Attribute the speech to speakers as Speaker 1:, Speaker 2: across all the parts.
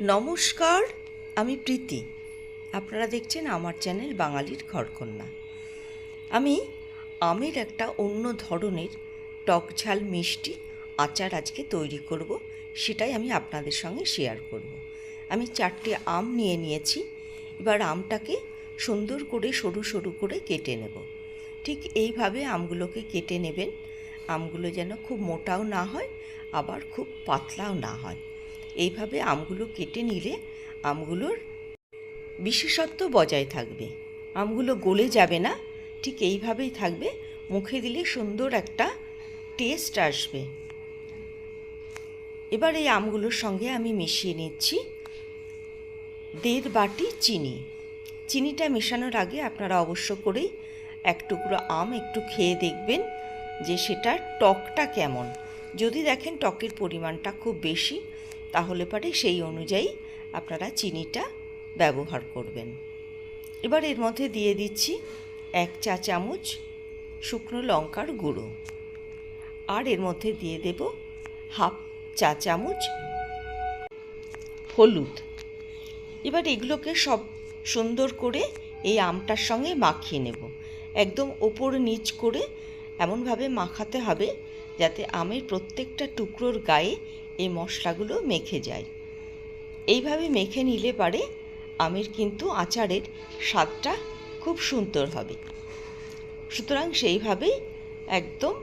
Speaker 1: নমস্কার, আমি প্রীতি। আপনারা দেখছেন আমার চ্যানেল বাঙালির ঘরকন্যা। আমি আমের একটা অন্য ধরনের টক ঝাল মিষ্টি আচার আজকে তৈরি করব, সেটাই আমি আপনাদের সঙ্গে শেয়ার করব। আমি চারটে আম নিয়ে নিয়েছি, এবার আমটাকে সুন্দর করে সরু সরু করে কেটে নেব। ঠিক এইভাবে আমগুলোকে কেটে নেবেন, আমগুলো যেন খুব মোটাও না হয়, আবার খুব পাতলাও না হয়। এইভাবে আমগুলো কেটে নিলে আমগুলোর বিশেষত্ব বজায় থাকবে। আমগুলো গলে যাবে না, ঠিক এইভাবেই থাকবে। মুখে দিলে সুন্দর একটা টেস্ট আসবে। এবার এই আমগুলোর সঙ্গে আমি মিশিয়ে নিচ্ছি দেড় বাটি চিনি। চিনিটা মেশানোর আগে আপনারা অবশ্য করেই এক টুকরো আম একটু খেয়ে দেখবেন যে সেটার টকটা কেমন। যদি দেখেন টকের পরিমাণটা খুব বেশি তাহলে পরে সেই অনুযায়ী আপনারা চিনিটা ব্যবহার করবেন। এবার এর মধ্যে দিয়ে দিচ্ছি এক চা চামচ শুকনো লঙ্কার গুঁড়ো। আর এর মধ্যে দিয়ে দেব হাফ চা চামচ হলুদ। এবার এগুলোকে সব সুন্দর করে এই আমটার সঙ্গে মাখিয়ে নেব। একদম ওপর নিচ করে এমনভাবে মাখাতে হবে যাতে আমের প্রত্যেকটা টুকরোর গায়ে এই মশলাগুলো মেখে যায় এইভাবে মেখে নিলে পারে আমের কিন্তু আচারের স্বাদটা খুব সুন্দর হবে। সুতরাং সেইভাবেই একদম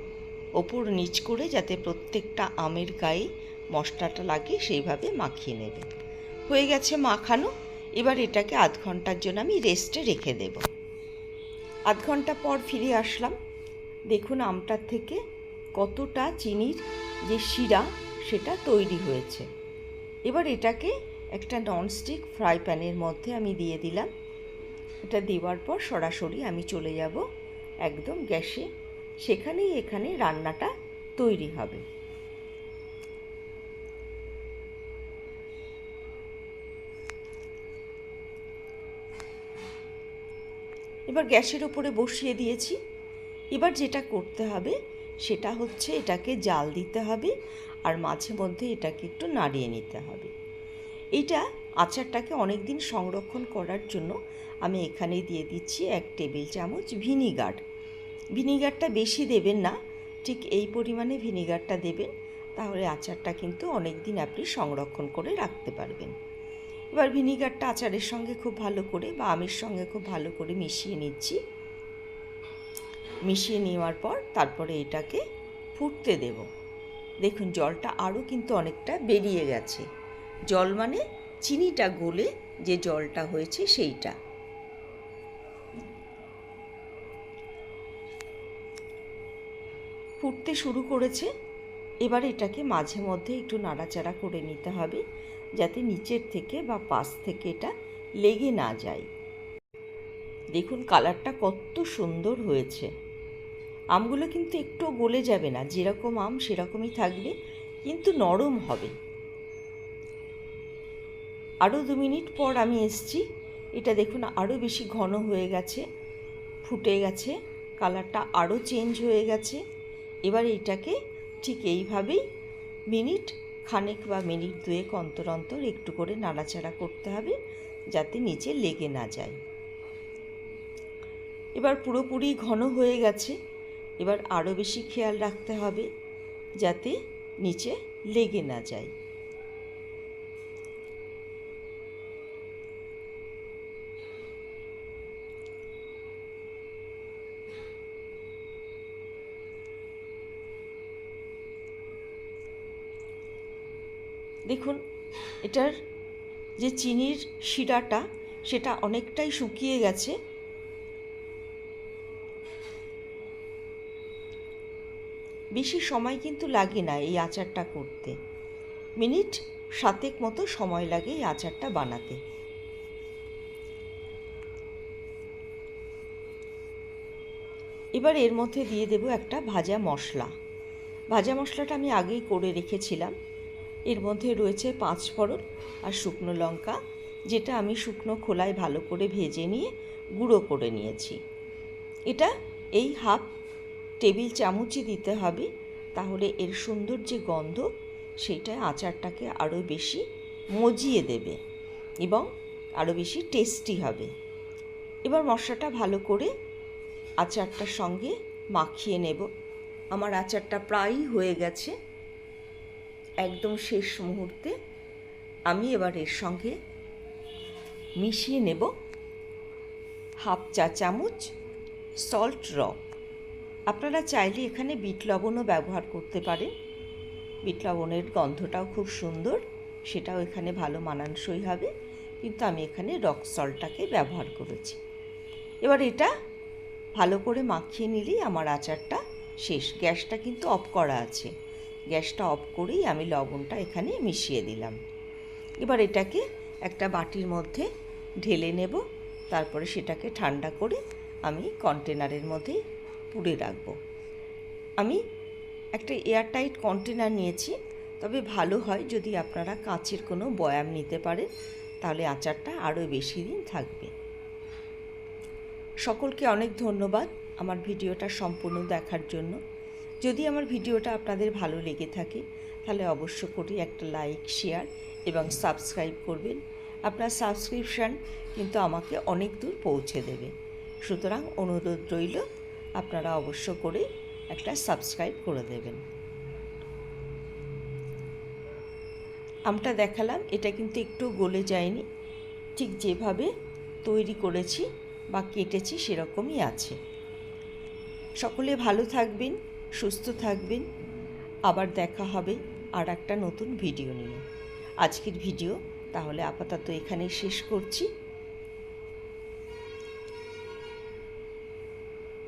Speaker 1: ওপর নিচ করে যাতে প্রত্যেকটা আমের গায়ে মশলাটা লাগে, সেইভাবে মাখিয়ে নেবে। হয়ে গেছে মাখানো। এবার এটাকে আধ ঘণ্টার জন্য আমি রেস্টে রেখে দেব। আধ ঘণ্টা পর ফিরে আসলাম। দেখুন আমটার থেকে কতটা চিনির যে শিরা সেটা তৈরি হয়েছে। এবার এটাকে একটা ননস্টিক ফ্রাই প্যানের মধ্যে আমি দিয়ে দিলাম। এটা দেওয়ার পর সরাসরি আমি চলে যাব একদম গ্যাসে। সেখানেই এখানে রান্নাটা তৈরি হবে। এবার গ্যাসের উপরে বসিয়ে দিয়েছি। এবার যেটা করতে হবে সেটা হচ্ছে এটাকে জাল দিতে হবে। আর মাঝে মধ্যে এটাকে একটু নাড়িয়ে নিতে হবে। এইটা আচারটাকে অনেক দিন সংরক্ষণ করার জন্য আমি এখানে দিয়ে দিচ্ছি এক টেবিল চামচ ভিনিগার। ভিনিগারটা বেশি দেবেন না, ঠিক এই পরিমাণে ভিনিগারটা দেবেন, তাহলে আচারটা কিন্তু অনেক দিন আপনি সংরক্ষণ করে রাখতে পারবেন। এবার ভিনিগারটা আচারের সঙ্গে খুব ভালো করে বা আমের সঙ্গে খুব ভালো করে মিশিয়ে নিচ্ছি। মিশিয়ে নেওয়ার পর তারপরে এটাকে ফুটতে দেব। দেখুন, জলটা আরও কিন্তু অনেকটা বেরিয়ে গেছে। জল মানে চিনিটা গলে যে জলটা হয়েছে সেইটা। ফুটতে শুরু করেছে। এবার এটাকে মাঝে মধ্যে একটু নাড়াচাড়া করে নিতে হবে, যাতে নিচের থেকে বা পাশ থেকে এটা লেগে না যায়। দেখুন, কালারটা কত সুন্দর হয়েছে। আমগুলো কিন্তু একটু গলে যাবে না। যেরকম আম, সেরকমই থাকবে, কিন্তু নরম হবে। আরও দু মিনিট পর আমি এসছি। এটা দেখুন আরও বেশি ঘন হয়ে গেছে, ফুটে গেছে, কালারটা আরও চেঞ্জ হয়ে গেছে। এবার এটাকে ঠিক এইভাবেই মিনিট খানেক বা মিনিট দুয়েক অন্তর অন্তর একটু করে নাড়াচাড়া করতে হবে, যাতে নিচে লেগে না যায়। এবার পুরোপুরি ঘন হয়ে গেছে। এবার আরও বেশি খেয়াল রাখতে হবে যাতে নিচে লেগে না যায়। দেখুন, এটার যে চিনির শিরাটা, সেটা অনেকটাই শুকিয়ে গেছে। বেশি সময় কিন্তু লাগে না এই আচারটা করতে। মিনিট সাতেক মতো সময় লাগে এই আচারটা বানাতে। এবার এর মধ্যে দিয়ে দেব একটা ভাজা মশলা। ভাজা মশলাটা আমি আগেই করে রেখেছিলাম। এর মধ্যে রয়েছে পাঁচ ফোড়ন আর শুকনো লঙ্কা, যেটা আমি শুকনো খোলায় ভালো করে ভেজে নিয়ে গুঁড়ো করে নিয়েছি। এটা এই হাফ টেবিল চামচই দিতে হবে, তাহলে এর সুন্দর যে গন্ধ সেইটা আচারটাকে আরও বেশি মজিয়ে দেবে এবং আরও বেশি টেস্টি হবে। এবার মশলাটা ভালো করে আচারটার সঙ্গে মাখিয়ে নেব। আমার আচারটা প্রায়ই হয়ে গেছে। একদম শেষ মুহূর্তে আমি এবার এর সঙ্গে মিশিয়ে নেব হাফ চা চামচ সল্ট রক আপনারা চাইলে এখানে বিট লবণও ব্যবহার করতে পারেন। বিট লবণের গন্ধটাও খুব সুন্দর, সেটাও এখানে ভালো মানানসই হবে। কিন্তু আমি এখানে রক সল্টটাকে ব্যবহার করেছি। এবার এটা ভালো করে মাখিয়ে নিলেই আমার আচারটা শেষ। গ্যাসটা কিন্তু অফ করা আছে। গ্যাসটা অফ করেই আমি লবণটা এখানে মিশিয়ে দিলাম। এবার এটাকে একটা বাটির মধ্যে ঢেলে নেব। তারপরে সেটাকে ঠান্ডা করে আমি কন্টেনারের মধ্যে পুড়ে রাখব। আমি একটা এয়ারটাইট কন্টেনার নিয়েছি, তবে ভালো হয় যদি আপনারা কাঁচের কোনো বয়াম নিতে পারেন, তাহলে আচারটা আরও বেশি দিন থাকবে। সকলকে অনেক ধন্যবাদ আমার ভিডিওটা সম্পূর্ণ দেখার জন্য। যদি আমার ভিডিওটা আপনাদের ভালো লেগে থাকে, তাহলে অবশ্য করে একটা লাইক, শেয়ার এবং সাবস্ক্রাইব করবেন। আপনার সাবস্ক্রিপশান কিন্তু আমাকে অনেক দূর পৌঁছে দেবে। সুতরাং অনুরোধ রইল আপনারা অবশ্য করে একটা সাবস্ক্রাইব করে দেবেন। আমটা দেখালাম, এটা কিন্তু একটু গলে যায়নি। ঠিক যেভাবে তৈরি করেছি বা কেটেছি সেরকমই আছে। সকলে ভালো থাকবেন, সুস্থ থাকবেন। আবার দেখা হবে আর একটা নতুন ভিডিও নিয়ে। আজকের ভিডিও তাহলে আপাতত এখানেই শেষ করছি।